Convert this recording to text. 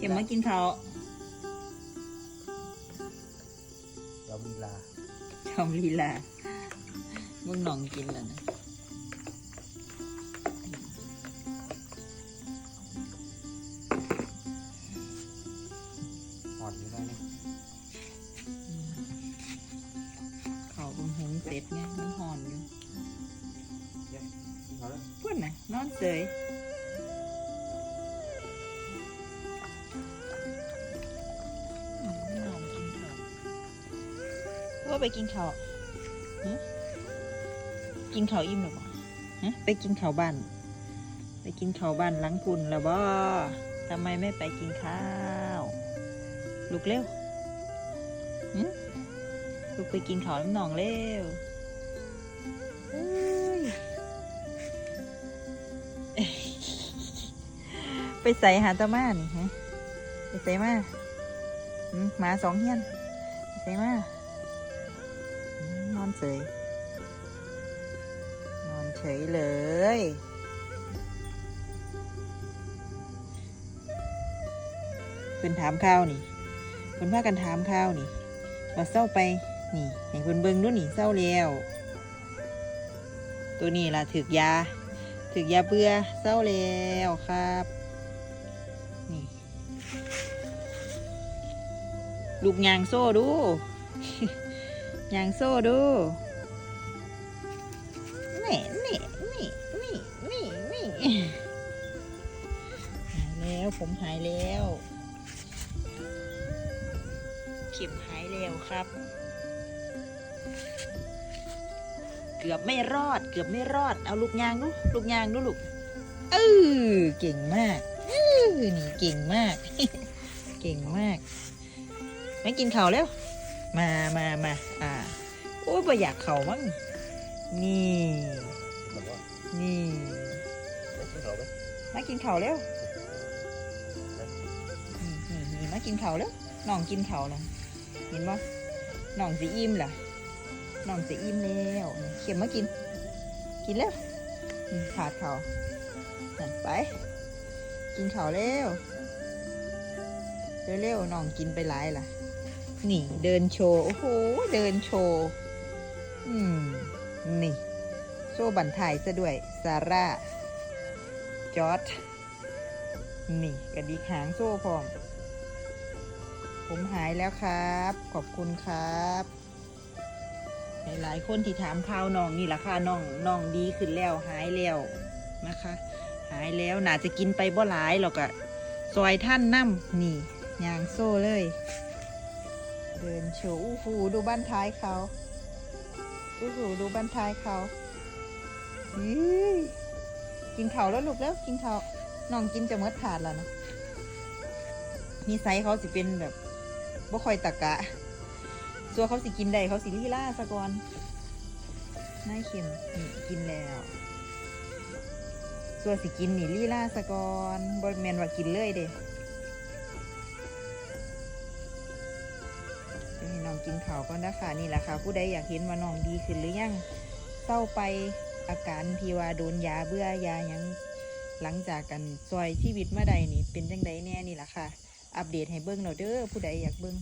เข็มมากินข้าวเรามีลาทำลีลามึงหนองกินแล้วนะหอดอยู่ได้นี่อืมข้าวบงหุงเสร็จไงมันห่อนอยู่กินเขาเลยพูดนะนอนเสย ว่าไปกินข้าวฮะกินข้าวอิ่มหรือเปล่าฮะไปกินข้าวบ้าน ไปกินข้าวบ้านหลังคุณแล้วบ่ทำไมไม่ไปกินข้าวลุกเร็วหึลุกไปกินข้าวน้ำหนองเร็วเอ้ยไปใส่หาตามานี่ฮะไปใส่มาหึหมาสองเฮียนไปใส่มาหึนอน เฉย นอนเฉยเลยเพิ่นถามข้าวนี่เพิ่นพากันถามข้าวนี่ว่าเศร้าไป นี่ให้เพิ่นเบิงดูนี่เศร้าแล้วตัวนี้ล่ะถึกยาถึกยาเบื่อเศร้าแล้วครับ นี่ ลูกยางโซ่ดู ยางโซ่ดูนี่นี่นี่นี่นี่นี่หายแล้วผมหายแล้วเข็มหายแล้วครับ เกือบไม่รอด เกือบไม่รอด เอาลูกยางดูลูกยางดูลูกเออเก่งมากเออนี่เก่งมาก เก่งมากไม่กินเข้าแล้ว มามามาอ่าโอ้ยบ่อยากเข่ามั้งนี่ นี่ไปกินเขาไหมมากินข้าวแล้วนี่นี่มากินเข้าวแล้วน้องกินเข้าแล้วเห็นบ่น้องสิอิ่มล่ะน้องสิอิ่มแล้วเข็มมากิน กินแล้วขาดเข้าไป กินเข้าเร็วเร็วๆน้องกินไปหลายล่ะ นี่เดินโชว์ โอ้โห เดินโชว์ อืม นี่ โซ่บันทายซะด้วย ซาร่า จอร์ดนี่กระดิกหางโซ่พร้อม ผมหายแล้วครับ ขอบคุณครับหลายๆคนที่ถามข่าวน้องนี่แหละค่ะน้องน้องดีขึ้นแล้วหายแล้วนะคะ หายแล้วน่าจะกินไปบ่หลายหรอกอะซอยท่านน้ำนี่ยางโซ่เลย เดินโชว์อู้หูดูบ้านท้ายเขาอู้หูดูบ้านท้ายเขาอีกินเขาแล้วลูกแล้วกินเขาน้องกินจะเมดถาดแล้วนะนิสัยเขาสิเป็นแบบบ่คอยตะกะส่วนเขาสิกินได้เขาสิลีลาสะก่อนน่าเข็มนี่กินแล้วส่วนสิกินนี่ลีลาสะก่อนบ่แมนว่ากินเลยเด้ ให้น้องกินข้าวก่อนนะคะนี่แหละค่ะ ผู้ใดอยากเห็นว่าน้องดีขึ้นหรือยังเศร้าไปอาการที่ว่าโดนยาเบื่อยายังหลังจากกันซอยชีวิตเมื่อใดนี่เป็นจังไดแน่นี่แหละค่ะ อัปเดตให้เบิ้งเราเด้อผู้ใดอยากเบิ้ง